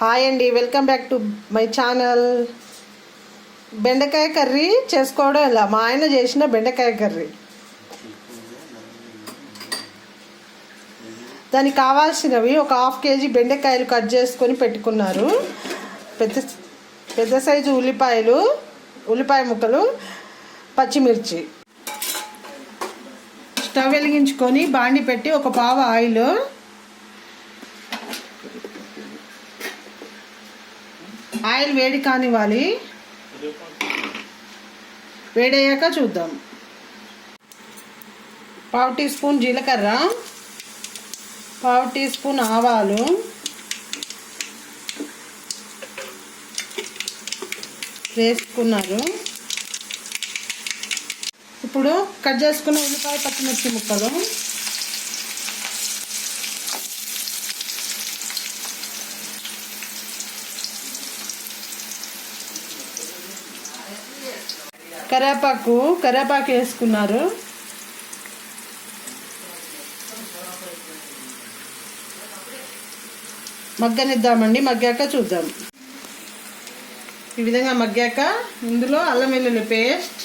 Hi అండి welcome back to my channel. బెండకాయ curry చేసుకోవడం ఎలా? మా ఆయన చేసిన బెండకాయ కర్రీ. దానికి కావాల్సినవి ఒక హాఫ్ కేజీ బెండకాయలు కట్ చేసుకొని పెట్టుకున్నారు. పెద్ద పెద్ద సైజు ఉల్లిపాయలు ఉల్లిపాయ ముక్కలు పచ్చిమిర్చి. స్టవ్ వెలిగించుకొని బాండి పెట్టి ఒక పావు ఆయిల్ ఆయిల్ వేడి కానివ్వాలి. వేడయ్యాక చూద్దాం. పావు టీ స్పూన్ జీలకర్ర పావు టీ స్పూన్ ఆవాలు వేసుకున్నారు. ఇప్పుడు కట్ చేసుకున్న ఉల్లిపాయ పచ్చిమిర్చి ముక్కలు. కరేపాకు కరేపాకు వేసుకున్నారు. మగ్గనిద్దామండి మగ్గాక చూద్దాం. ఈ విధంగా మగ్గాక ఇందులో అల్లం వెల్లుల్లి పేస్ట్.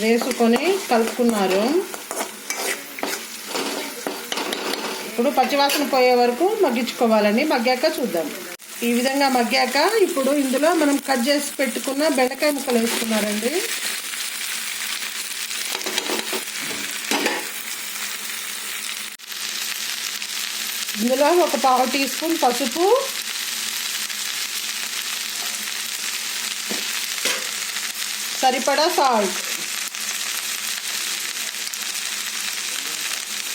వేసుకొని కలుపుకున్నారు. ఇప్పుడు పచ్చివాసన పోయే వరకు మగ్గించుకోవాలని మగ్గాక చూద్దాం. ఈ విధంగా మగ్గాక ఇప్పుడు ఇందులో మనం కట్ చేసి పెట్టుకున్న బెండకాయ ముక్కలు వేసుకున్నారండి. ఇందులో ఒక పావు టీ స్పూన్ పసుపు. సరిపడా సాల్ట్.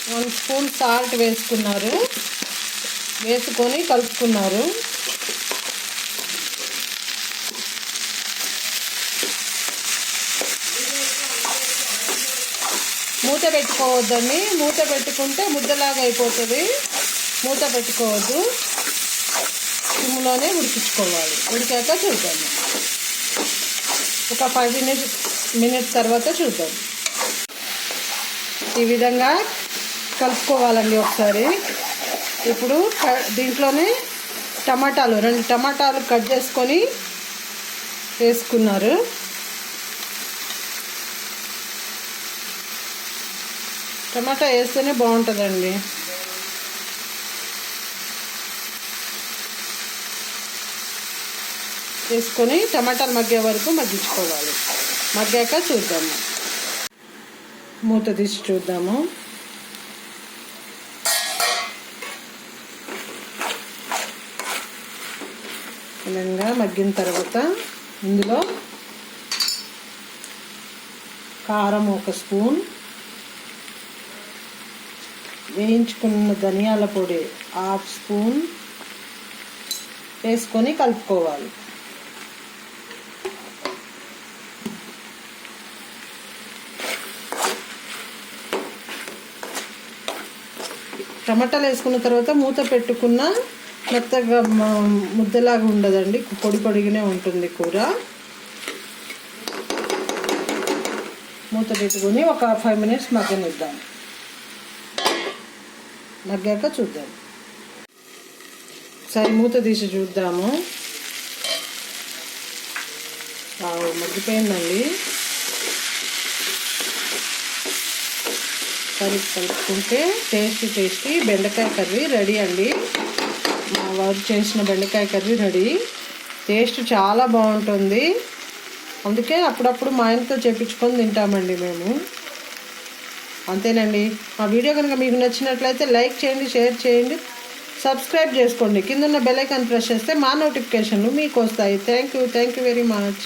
వన్ స్పూన్ సాల్ట్ వేసుకున్నారు. వేసుకొని కలుపుకున్నారు. మూత పెట్టుకోవద్దండి. మూత పెట్టుకుంటే ముద్దలాగా అయిపోతుంది. మూత పెట్టుకోవద్దు. సిమ్లోనే ఉడికించుకోవాలి. ఉడికాక చూద్దాం. ఒక ఫైవ్ మినిట్స్ మినిట్స్ తర్వాత చూద్దాం. ఈ విధంగా కలుపుకోవాలండి ఒకసారి. ఇప్పుడు దీంట్లోనే టమాటాలు రెండు టమాటాలు కట్ చేసుకొని వేసుకున్నారు. టమాటా వేస్తేనే బాగుంటుందండి. వేసుకొని టమాటాలు మగ్గే వరకు మగ్గించుకోవాలి. మగ్గాక చూద్దాము. మూత తీసి చూద్దాము విధంగా మగ్గిన తర్వాత ఇందులో కారం ఒక స్పూన్ వేయించుకున్న ధనియాల పొడి హాఫ్ స్పూన్ వేసుకొని కలుపుకోవాలి. టమాటాలు వేసుకున్న తర్వాత మూత పెట్టుకున్న మెత్తగా ముద్దలాగా ఉండదండి. పొడి పొడిగానే ఉంటుంది కూర. మూత పెట్టుకొని ఒక ఫైవ్ మినిట్స్ మగ్గనిద్దాం. మగ్గాక చూద్దాం. సరే మూత తీసి చూద్దాము. మగ్గిపోయిందండి. కలుపు కలుపుకుంటే టేస్టీ టేస్టీ బెండకాయ కర్రీ రెడీ అండి. మా వారు చేసిన బెండకాయ కర్రీ రెడీ. టేస్ట్ చాలా బాగుంటుంది. అందుకే అప్పుడప్పుడు మా ఆయనతో చేపించుకొని తింటామండి మేము. అంతేనండి. మా వీడియో కనుక మీకు నచ్చినట్లయితే లైక్ చేయండి షేర్ చేయండి సబ్స్క్రైబ్ చేసుకోండి. కిందన్న బెల్ ఐకాన్ ప్రెస్ చేస్తే మా నోటిఫికేషన్లు మీకు వస్తాయి. Thank you. Thank you very much.